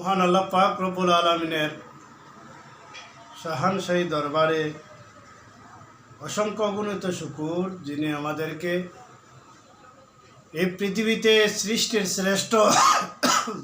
মহান আল্লাহ পাক রবুল আলমিনের শাহানশাহী দরবারে অসংখ্য অগণিত শুকুর, যিনি আমাদেরকে এই পৃথিবীতে সৃষ্টির শ্রেষ্ঠ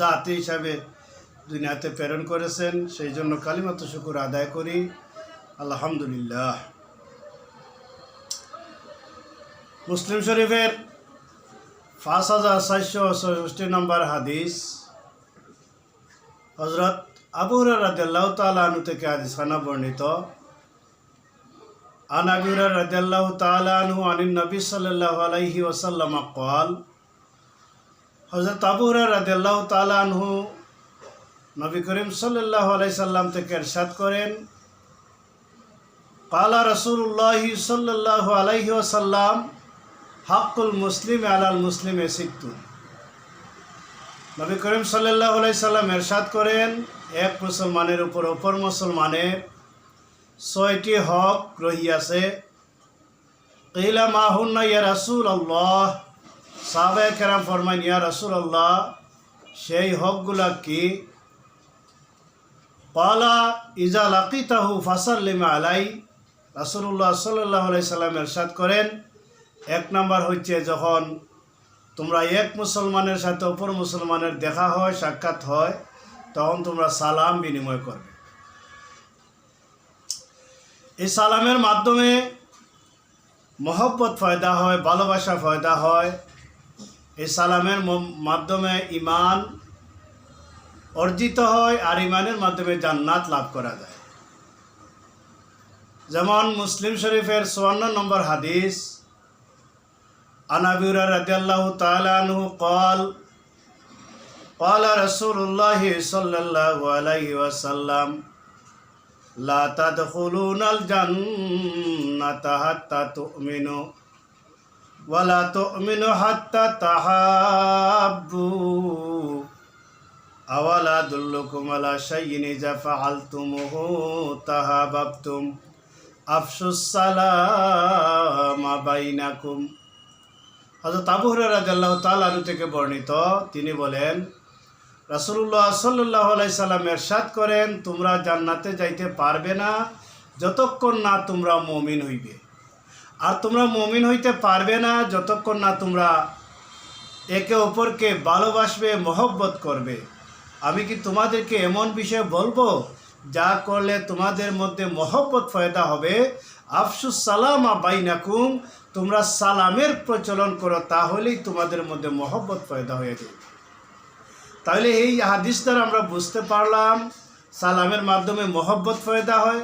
জাতি হিসাবে দুনিয়াতে প্রেরণ করেছেন। সেই জন্য কালিমাত শুকুর আদায় করি। আলহামদুলিল্লাহ। মুসলিম শরীফের পাঁচ হাজার চারশো ছষট্টি নম্বর হাদিস। হজরত আবু রাদিয়াল্লাহু তাআলা আনহু থেকে হাদিস খানা বর্ণিত عن ابي هريره رضي الله تعالى عنه عن النبي صلى الله عليه وسلم قال হযরত আবু হুরায়রা রাদিয়াল্লাহু তাআলা আনহু নবী করিম সাল্লাল্লাহু আলাইহি সাল্লাম থেকে ইরশাদ করেন قال رسول الله صلى الله عليه وسلم حق المسلم على المسلم ست নবী করিম সাল্লাহ সাল্লাম এরশাদ করেন, এক মুসলমানের উপর অপর মুসলমানের ছয়টি হক রহিয়াছে। কিলা মাহুন্না ইয়া রাসুল আল্লাহ সাবে কেরাম ফরমান ইয়া রাসুল আল্লাহ সেই হকগুলা কি? পালা ইজা লাকিতাহু ফাসাল্লিমা আলাই রাসুল্লাহ সাল্লাহ সাল্লাম এরশাদ করেন। এক নাম্বার হচ্ছে যখন তোমরা এক মুসলমানের সাথে অপর মুসলমানের দেখা হয়, সাক্ষাৎ হয়, তখন তোমরা সালাম বিনিময় করবে। এই সালামের মাধ্যমে মহব্বত ফয়দা হয়, ভালোবাসা ফয়দা হয়। এই সালামের মাধ্যমে ইমান অর্জিত হয় আর ইমানের মাধ্যমে জান্নাত লাভ করা যায়। যেমন মুসলিম শরীফের চুয়ান্ন নম্বর হাদিস عن ابي هريره رضي الله تعالى عنه قال قال رسول الله صلى الله عليه وسلم لا تدخلون الجنة حتى تؤمنوا ولا تؤمنوا حتى تحابوا أولا أدلكم على شيء إذا فعلتموه تحاببتم أفشوا السلام بينكم হজরত আবু হরাহ তালু থেকে বর্ণিত, তিনি বলেন রাসুল্লাহ সাল্লাহ সাল্লাম এরশাদ করেন, তোমরা জান্নাতে যাইতে পারবে না যতক্ষণ না তোমরা মমিন হইবে। আর তোমরা মমিন হইতে পারবে না যতক্ষণ না তোমরা একে অপরকে ভালোবাসবে, মহব্বত করবে। আমি কি তোমাদেরকে এমন বিষয় বলব যা করলে তোমাদের মধ্যে মহব্বত, ফয়দা হবে? আফসুস সালামা বাইনাকুম, তোমরা সালামের প্রচলন করো, তাহলেই তোমাদের মধ্যে মহব্বত পয়দা হয়ে যাবে। তাহলে এই হাদিস দ্বারা আমরা বুঝতে পারলাম, সালামের মাধ্যমে মহব্বত পয়দা হয়,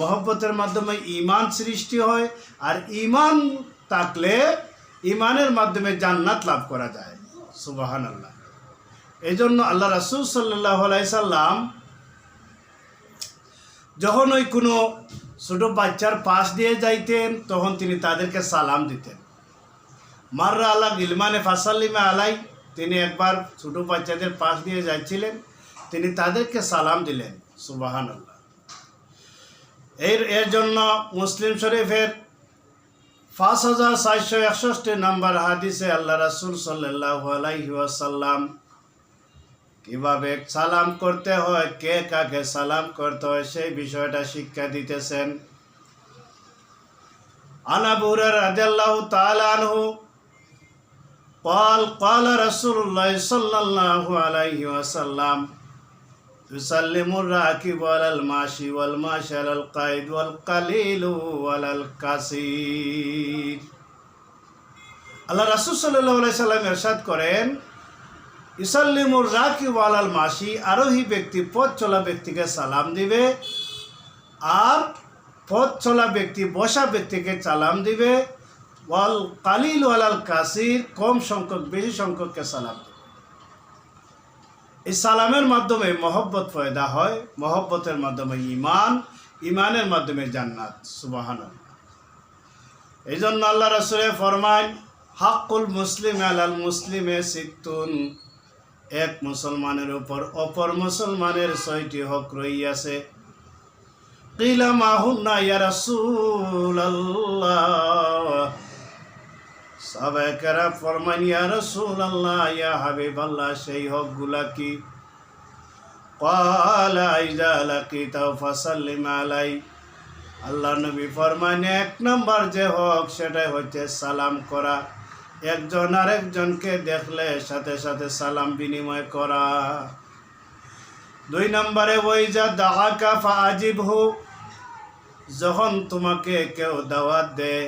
মহব্বতের মাধ্যমে ইমান সৃষ্টি হয়, আর ইমান থাকলে ইমানের মাধ্যমে জান্নাত লাভ করা যায়। সুবাহান আল্লাহ এই জন্য আল্লাহ রাসুল সাল্লাহ সাল্লাম, যখন ওই কোনো ছোটো বাচ্চার পাশ দিয়ে যাইতেন, তখন তিনি তাদেরকে সালাম দিতেন। মাররা আল্লাহ গিলমানে ফাসাল্লিমা আলাই, তিনি একবার ছোটো বাচ্চাদের পাশ দিয়ে যাচ্ছিলেন তিনি তাদেরকে সালাম দিলেন সুবাহান আল্লাহ এর এর জন্য মুসলিম শরীফের পাঁচ হাজার চারশো একষট্টি নম্বর হাদিসে আল্লাহ রাসুল সাল্লাহ আলাইহি ওয়াসাল্লাম কিভাবে সালাম করতে হয় কে কাকে সালাম করতে হয় সেই বিষয়টা শিক্ষা দিতেছেন আনা বুরার রাদিয়াল্লাহু তাআলা আনহু قال قال رسول الله صلى الله عليه وسلم يسلم الراكب على الماشي والماشي على القائد والقليل على الكثير আল্লাহ রাসূল সাল্লাল্লাহু আলাইহি সাল্লাম ইরশাদ করেন ইসাল্লিমুর রাকি ওয়ালাল মাসি, আরোহী ব্যক্তি, পথ চলা ব্যক্তিকে সালাম দিবে। আর পথ চলা ব্যক্তি, বসা ব্যক্তিকে সালাম দিবে। ওয়াল কালিল ওয়ালাল কাসির, কম সংখ্যক, বেশি সংখ্যককে সালাম দিবে। এই সালামের মাধ্যমে মহব্বত পয়দা হয়। মহব্বতের মাধ্যমে ইমান ইমানের মাধ্যমে জান্নাত। সুবাহান এই জন্য আল্লাহ রসুলে ফরমায় হাক্কুল মুসলিম আলাল মুসলিমে সিত্তুন। এক মুসলমানের উপর, অপর মুসলমানের ছয়টি হক রইয়াছে। কিলা সেই কি? আলাই। আল্লাহ নবী ফরমান এক নম্বর যে হক, সেটাই হচ্ছে সালাম করা। একজন আরেকজনকে দেখলে সাথে সাথে সালাম বিনিময় করা। দুই নম্বরে ওই যা দাহাকা ফাজিব হু যখন তোমাকে কেউ দাওয়াত দেয়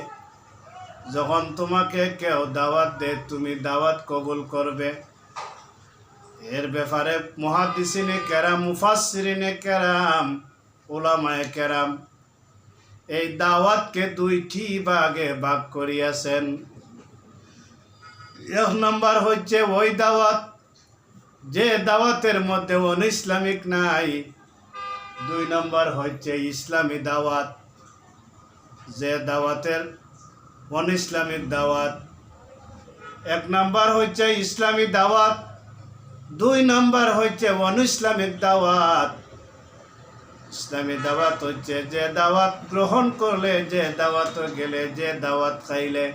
যখন তোমাকে কেউ দাওয়াত দেয় তুমি দাওয়াত কবুল করবে। এর ব্যাপারে মহাদিসিনে কেরাম মুফাসিরিনে কেরাম ওলামায় কেরাম এই দাওয়াতকে দুইটি ভাগে ভাগ করিয়াছেন। এক নম্বর হচ্ছে ওই দাওয়াত, যে দাওয়াতের মধ্যে অন ইসলামিক নাই। দুই নম্বর হচ্ছে ইসলামী দাওয়াত, যে দাওয়াতের অন ইসলামিক দাওয়াত। এক নম্বর হচ্ছে ইসলামী দাওয়াত, দুই নম্বর হচ্ছে অন ইসলামিক দাওয়াত। ইসলামী দাওয়াত হচ্ছে যে দাওয়াত গ্রহণ করলে, যে দাওয়াত গেলে, যে দাওয়াত খাইলে।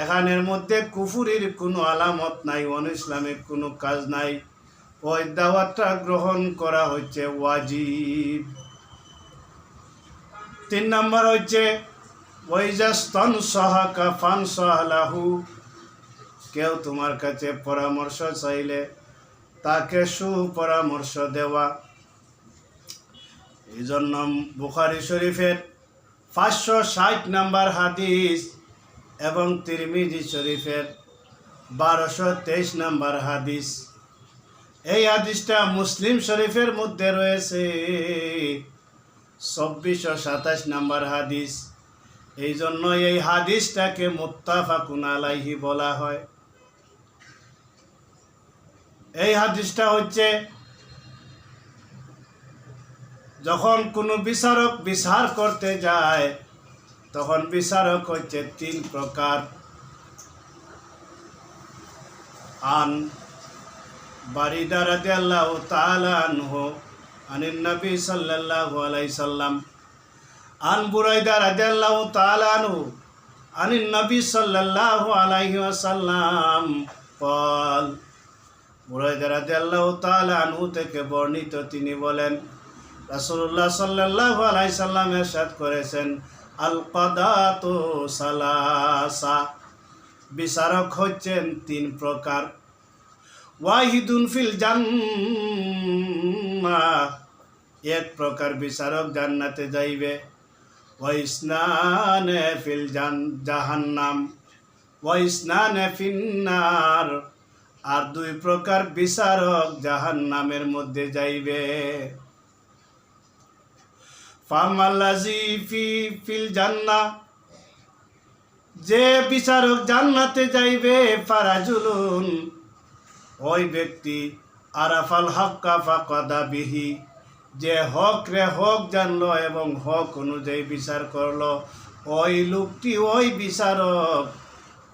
এখানের মধ্যে কুফুরির কোনো আলামত নাই অন ইসলামিক কোনো কাজ নাই। ওই দাওয়াতটা গ্রহণ করা হচ্ছে ওয়াজিব। তিন নম্বর হচ্ছে ওইজাস্তন সহাকা ফান সহালাহু কেউ তোমার কাছে পরামর্শ চাইলে তাকে সুপরামর্শ দেওয়া। এই জন্য বুখারি শরীফের পাঁচশো ষাট নাম্বার হাদিস এবং তিরমিজি শরীফের বারোশো তেইশ নাম্বার হাদিস। এই হাদিসটা মুসলিম শরীফের মধ্যে রয়েছে। চব্বিশশো সাতাশ নাম্বার হাদিস। এই জন্য এই হাদিসটাকে মুত্তাফাকুন আলাইহি বলা হয়। এই হাদিসটা হচ্ছে, যখন কোনো বিচারক বিচার করতে যায় তখন বিচারক হচ্ছে তিন প্রকার। আন বারিদা রাজি আল্লাহ তালানহ আনিন নবী সাল্লাল্লাহু আলাইহি সাল্লাম। আন বুরাইদা রাজি আল্লাহ তালানহ আনিন নবী সাল্লাল্লাহু আলাইহি পল কল। বুরাইদা রাজি আল্লাহ তালানহু থেকে বর্ণিত তিনি বলেন রাসুল্লাহ সাল্লাহ আলাইসাল্লাম এর সাথ করেছেন আল সালাসা বিচারক হচ্ছেন তিন প্রকার। ওয়াহিদুন ফিল জান্নাহ, এক প্রকার বিচারক জান্নাতে যাইবে। ওয়াইসনানে ফিল জান, জাহান্নাম, ওয়াইসনানে ফিন্নার, আর দুই প্রকার বিচারক জাহান্নামের মধ্যে যাইবে। জান্নাহ যে বিচারক জান্নাতে যাইবে ফারাজুলুন ওই ব্যক্তি আরাফাল হক্কা ফাকাদা বিহি যে হক রে হক জানলো এবং হক অনুযায়ী বিচার করল, ওই লোকটি ওই বিচারক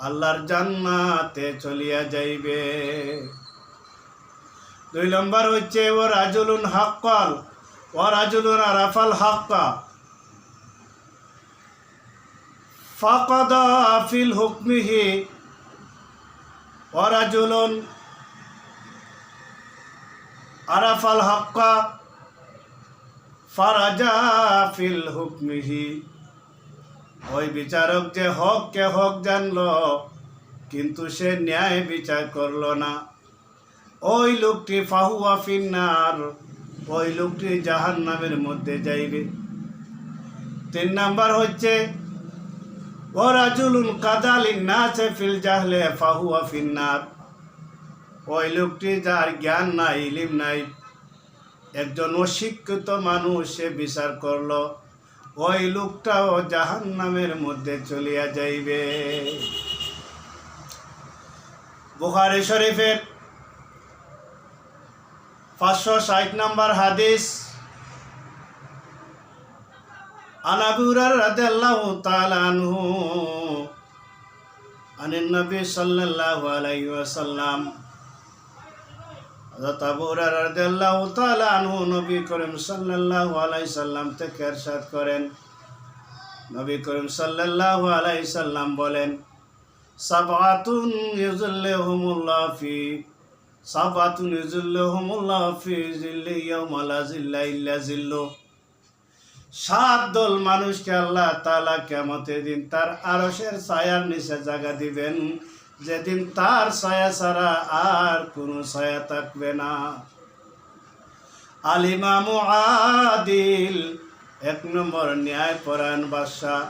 আল্লাহর জান্নাতে চলিয়া যাইবে। দুই নম্বর হচ্ছে ও রাজুলুন হাক্কাল। ও রাজুলুন আরাফাল হাক্কা। ফাকাদা ফিল হুকমিহি। ও রাজুলুন আরাফাল হাক্কা। ফারাজা ফিল হুকমিহি। ওই বিচারক যে হক, কে হক জানলো, কিন্তু সে ন্যায় বিচার করল না। ওই লোকটি ফাহুয়া ফিন্নার। ওই লোকটি জাহান নামের মধ্যে যাইবে। তিন নাম্বার হচ্ছে, ও রাজুলুন কাদালিন নাচে ফিল জাহলে ফাহুয়া ফিন্নার। ওই লোকটি যার জ্ঞান নাই, ইলিম নাই, একজন অশিক্ষিত মানুষ সে বিচার করল। ওই লোকটাও জাহান নামের মধ্যে চলিয়া যাইবে। বুখারি শরীফের পাঁচশো ষাট নম্বর হাদিস। আনাবুরার রাদিয়াল্লাহু তাআলা আনহু, আনিন নবী সাল্লাল্লাহু আলাইহি ওয়াসাল্লাম। হযরত আবু হুরায়রা রাদিয়াল্লাহু তাআলা আনহু নবী করিম সাল্লাল্লাহু আলাইহি সাল্লাম থেকে ইরশাদ করেন। নবী করিম সাল্লাল্লাহু আলাইহি সাল্লাম বলেন, সাবআতুন ইউযিল্লুহুমুল্লাহ ফি। সাবাতুন জিল্লি ইল্লা সাত দল মানুষকে আল্লাহ কিয়ামতের দিন তার আরশের ছায়ার নিচে জায়গা দিবেন। যেদিন তার ছায়া ছাড়া আর কোনো ছায়া থাকবে না। আলিমামু আদিল, এক নম্বর ন্যায় পরায়ণ বাদশাহ।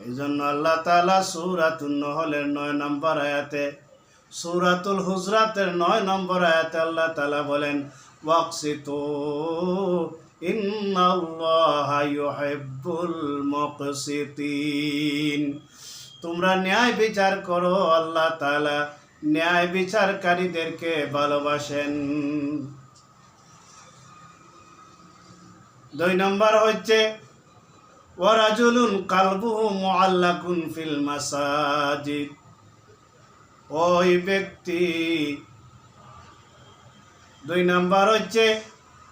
এই জন্য আল্লাহ তালা সুরাতুল নহলের নয় নম্বর আয়াতে সুরাতুল হুজরাতের নয় নম্বর আয়াতে আল্লাহ তালা বলেন, ওয়াকসিতু তোমরা ন্যায় বিচার করো, আল্লাহ তালা ন্যায় বিচারকারীদেরকে ভালোবাসেন। দুই নম্বর হচ্ছে ওয়ারাজুলুন কালবুহু মুআল্লাকুন ফিল মাসাজিদ। ওই ব্যক্তি। দুই নম্বর হচ্ছে,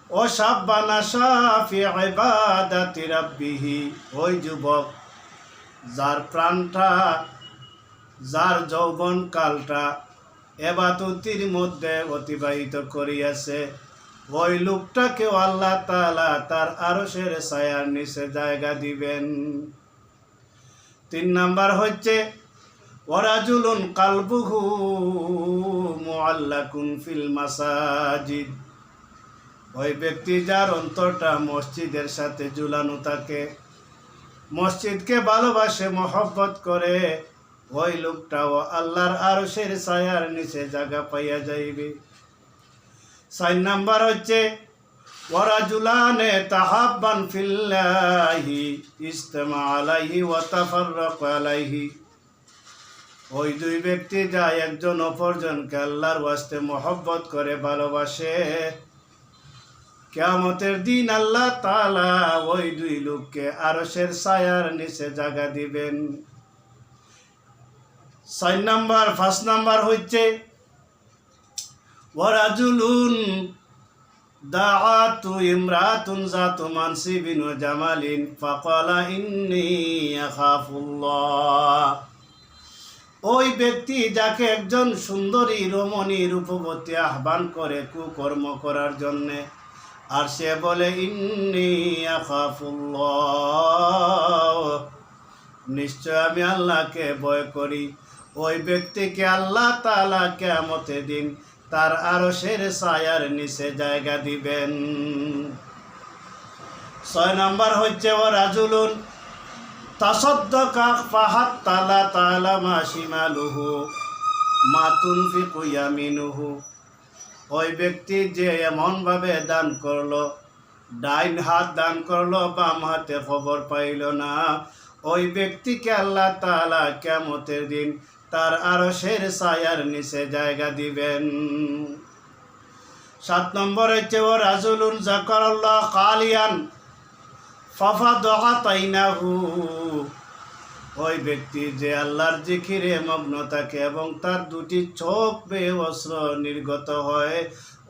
ও সাব্বানা সাফি ইবাদাতি ওই যুবক, যার প্রাণটা, যার যৌবন কালটা এবাদতির মধ্যে অতিবাহিত করিয়াছে। ওই লোকটাকেও আল্লাহ তালা তার আরশের ছায়ার নিচে জায়গা দিবেন। তিন নাম্বার হচ্ছে ওরাজুলুন কালবুহু মুআল্লাকুন ফিল মাসাজিদ। ওই ব্যক্তি যার অন্তরটা মসজিদের সাথে ঝুলানো থাকে, মসজিদকে ভালোবাসে, মহব্বত করে, ওই লোকটাও আল্লাহর আরশের ছায়ার নিচে জায়গা পাইয়া যাইবে। ছয় নাম্বার হচ্ছে, ওয়ারাজুলানে তাহাব্বান ফিল্লাহি ইজতামা আলাইহি ওয়া তাফাররাক আলাইহি। ওই দুই ব্যক্তি যা একজন অপরজনকে আল্লাহর ওয়াস্তে মহব্বত করে ভালোবাসে। কেয়ামতের দিন আল্লাহ তালা ওই দুই লোককে আরশের ছায়ার নিচে জাগা দিবেন। ছয় নাম্বার ফার্স্ট নাম্বার হচ্ছে ওয়ারাজুলুন দাআতু ইমরাতুন জাতু মানসিবিন জামালিন, ফাকালা ইন্নী আখাফুল্লাহ ওই ব্যক্তি যাকে একজন সুন্দরী রমণী রূপবতী আহ্বান করে কুকর্ম করার জন্যে। আর সে বলে, ইন্নি নিশ্চয় আমি আল্লাহকে ভয় করি। ওই ব্যক্তিকে আল্লাহ তাআলা কেয়ামতের দিন তার আরশের ছায়ার নিচে জায়গা দিবেন। ছয় নম্বর হচ্ছে ও রাজুলুন তাসদ্দকা ফাহাত তালা তালা মা শিমালুহু, মা তুনফিকু ইয়ামিনুহু। ওই ব্যক্তি যে এমনভাবে দান করল, ডাইন হাত দান করল, বাম হাতে খবর পাইল না। ওই ব্যক্তিকে আল্লাহ তাআলা কেমতের দিন তার আরশের ছায়ার নিচে জায়গা দিবেন। সাত নম্বর ও রাজুলুন জাকারাল্লাহ কালিয়ান ফাফা দহা তাইনাহু ওই ব্যক্তি যে আল্লাহর জিখিরে মগ্ন থাকে এবং তার দুটি চোখ বেয়ে অস্ত্র নির্গত হয়,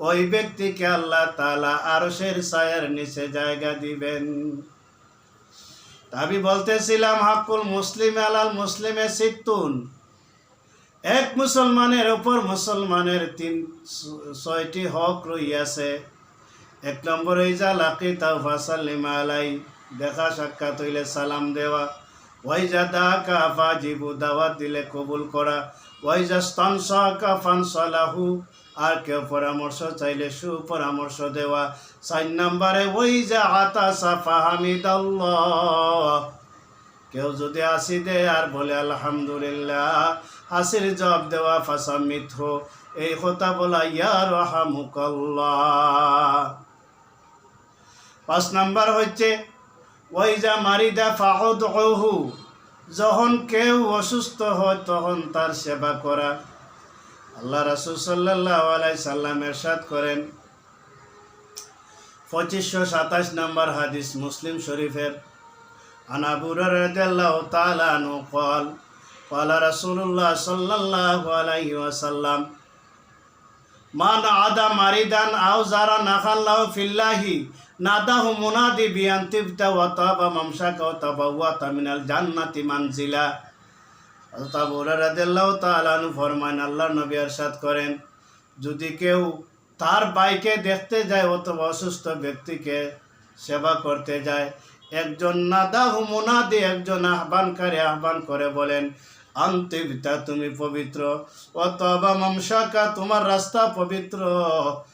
ওই ব্যক্তিকে আল্লাহ তালা আরশের ছায়ার নিচে জায়গা দিবেন। আমি বলতেছিলাম হাকুল মুসলিম আলাল মুসলিমে সিত্তুন। এক মুসলমানের ওপর মুসলমানের তিন ছয়টি হক রইয়াছে। এক নম্বর, ইজা লাকি তাও ফাসাল্লিমা আলাই দেখা সাক্ষাৎ হইলে সালাম দেওয়া। ওয়াইজা দা কাফা ফাজিবু দাওয়াত দিলে কবুল করা। ওয়াইজা স্তনসা কা ফানসালাহু আর কেউ পরামর্শ চাইলে সুপরামর্শ দেওয়া। চার নম্বরে ওইজা আতা সাফা হামিদাল্লাহ কেউ যদি আসি দে আর বলে আলহামদুলিল্লাহ, হাসির জবাব দেওয়া ফাঁসা মিথ্য। এই কথা বলা ইয়ার রহামুকাল্লাহ। পাঁচ নাম্বার হচ্ছে ওয়াইজা মারিদা ফাহদ অহু যখন কেউ অসুস্থ হয় তখন তার সেবা করা। আল্লাহ রাসুল সাল্লাহ আলাই সাল্লাম এরশাদ করেন। পঁচিশশো সাতাশ নম্বর হাদিস মুসলিম শরীফের। আনাবুর রাজাল্লাহ তালানু কল কলা রাসুল্লাহ সাল্লাহ আলাইহি ওয়াসাল্লাম, মান আদা মারিদান আও যারা নাখাল্লাহ ফিল্লাহি عدا مريضا أو زار نخل له في الله ناداه منادي بأن تبت وطاب ممشاك وتبوات من الجنة منزلا হযরত আবু হুরায়রা রাদিয়াল্লাহু তাআলা আনহু ফরমান আল্লাহর নবী ইরশাদ করেন যদি কেউ তার বাইকে দেখতে যায় অথবা অসুস্থ ব্যক্তিকে সেবা করতে যায় একজন নাদাহু মুনাদি একজন আহ্বানকারী আহ্বান করে বলেন আন্তিবিতা তুমি পবিত্র অতবা মামসাকা তোমার রাস্তা পবিত্র অতবা ওয়াতা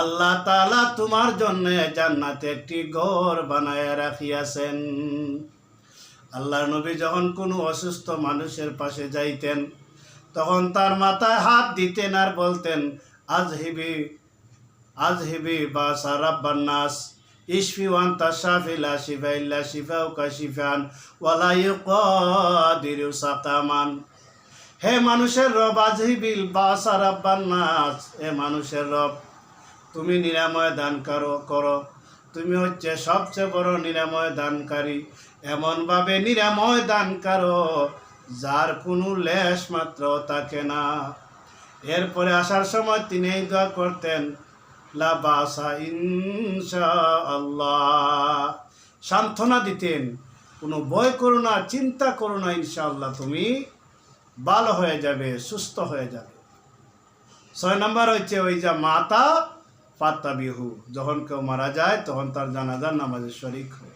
আল্লাহ তাআলা তোমার জন্য জান্নাতে একটি ঘর বানায় রাখিয়াছেন। আল্লাহ নবী যখন কোনো অসুস্থ মানুষের পাশে যাইতেন, তখন তার মাথায় হাত দিতেন আর বলতেন আজ হিবি আজ হিবি বা সারাব্বান্নাস ইশফি ওয়ান তাশাফি লা শিফা ইল্লা শিফাউকা শিফান, ওয়ালা ইউকাদিরু সাকামান হে মানুষের রব আজহিবিল বা সারাব্বান্নাস হে মানুষের রব, তুমি নিরাময় দান করো। করো তুমি হচ্ছে সবচেয়ে বড় নিরাময় দানকারী। এমনভাবে নিরাময় দান করো যার কোনো লেশ মাত্র থাকে না। এরপরে আসার সময় তিনি এই দোয়া করতেন, লা বাসা ইনশা আল্লাহ সান্ত্বনা দিতেন, কোনো ভয় করো না, চিন্তা করো না ইনশাআল্লাহ তুমি। ভালো হয়ে যাবে, সুস্থ হয়ে যাবে। ছয় নম্বর হচ্ছে ওই যা মাতা পাত্তা বিহু যখন কেউ মারা যায়, তখন তার জানাজার নামাজের শরিক হয়।